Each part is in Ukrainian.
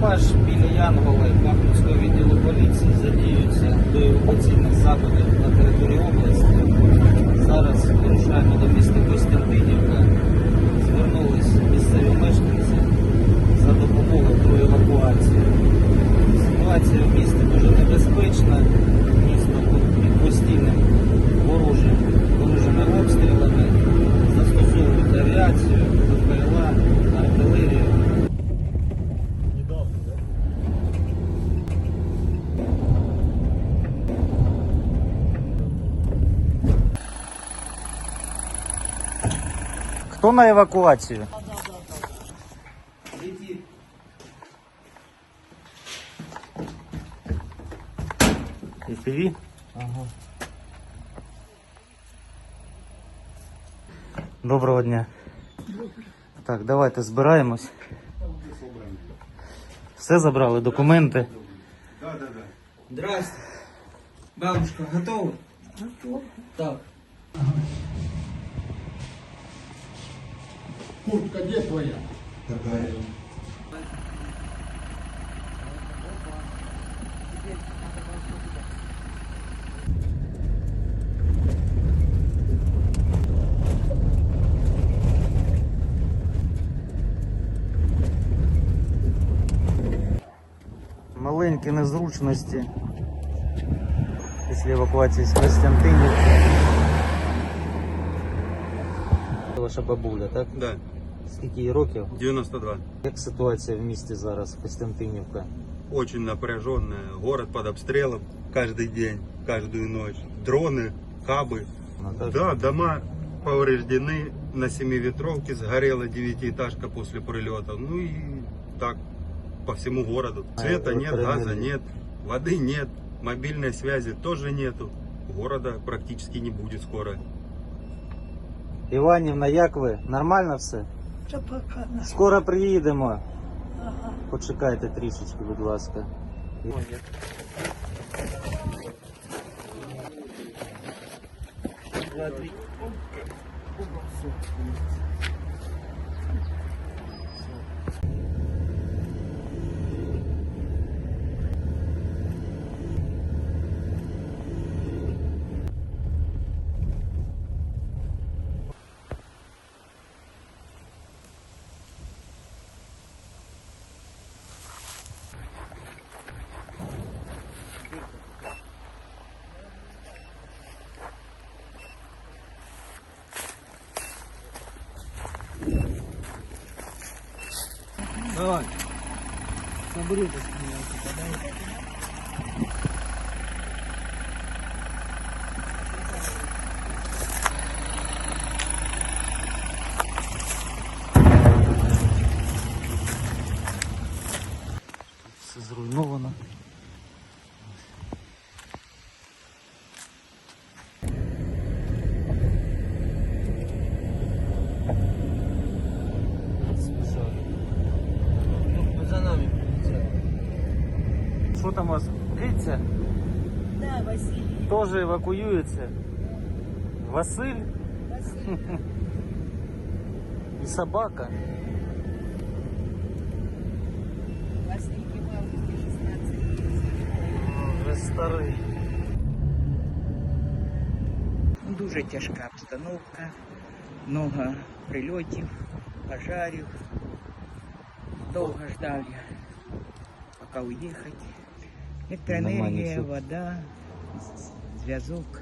Екіпаж біля Янголи Бахмутського відділу поліції задіються до евакуаційних заходів на території області. Зараз вирушаємо до міста Костянтинівка. Звернулись місцеві мешканці за допомогою про евакуацію. Ситуація в місті дуже небезпечна. Місто під постійним ворожим ворожими обстрілами. Застосовують авіацію, БПЛА, артилерію. Хто на евакуацію? FPV? Ага. Доброго дня. Так, давайте збираємось. Все забрали, документи. Здрасте. Бабушка, готова? Готова. Так. Куртка где твоя? Маленькі незручності після евакуації з Костянтинівки. Ваша бабуля, так? Да, Скільки їй років? 92. Як ситуація в місті зараз, Костянтинівка? Очень напряженная. Город под обстрелом каждый день, каждую ночь. Дроны, хабы. Ну, так? Да, дома повреждены. На семиветровке сгорела девятиэтажка после прилета. Ну и так по всему городу. А Света нет, газа электроэнергии? нет, воды нет, мобильной связи тоже нету. Города практически не будет скоро. Іванівна, як ви? Нормально все? Та пока на Скоро приїдемо. ага. Почекайте трішечки, будь ласка. Давай. Собри это попадай. Все зруйновано. Що там у вас? Дивіться, Да, Василий. теж евакуюється. Василь Василий. і собака. Василий Кибаловский, 16 лет. Вже старий. Дуже тяжка обстановка, много прильотів, пожарів. Довго ждали, поки уїхати. Нема Електроенергия, вода, зв'язок.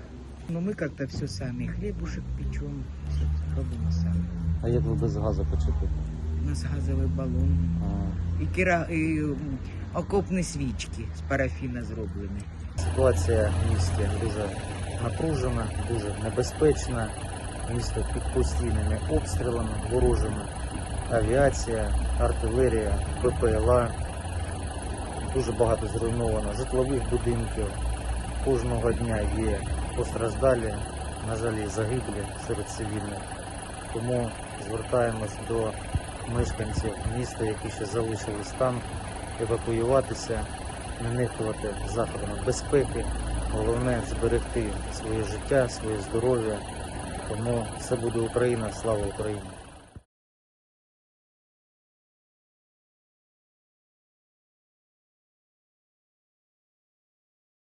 Ну ми как-то все самі. Хлібушек печем, все робимо самі. А як ви без газу почепили? У нас газовий балон. А, І, кіра... і окопні свічки з парафіна зроблені. Ситуація в місті дуже напружена, дуже небезпечна. Місто під постійними обстрілами, ворожими. Авіація, артилерія, БПЛА. Дуже багато зруйновано житлових будинків. Кожного дня є постраждалі, на жаль, загиблі серед цивільних. Тому звертаємось до мешканців міста, які ще залишились там, евакуюватися, не нехтувати заходами безпеки. Головне зберегти своє життя, своє здоров'я. Тому все буде Україна, слава Україні!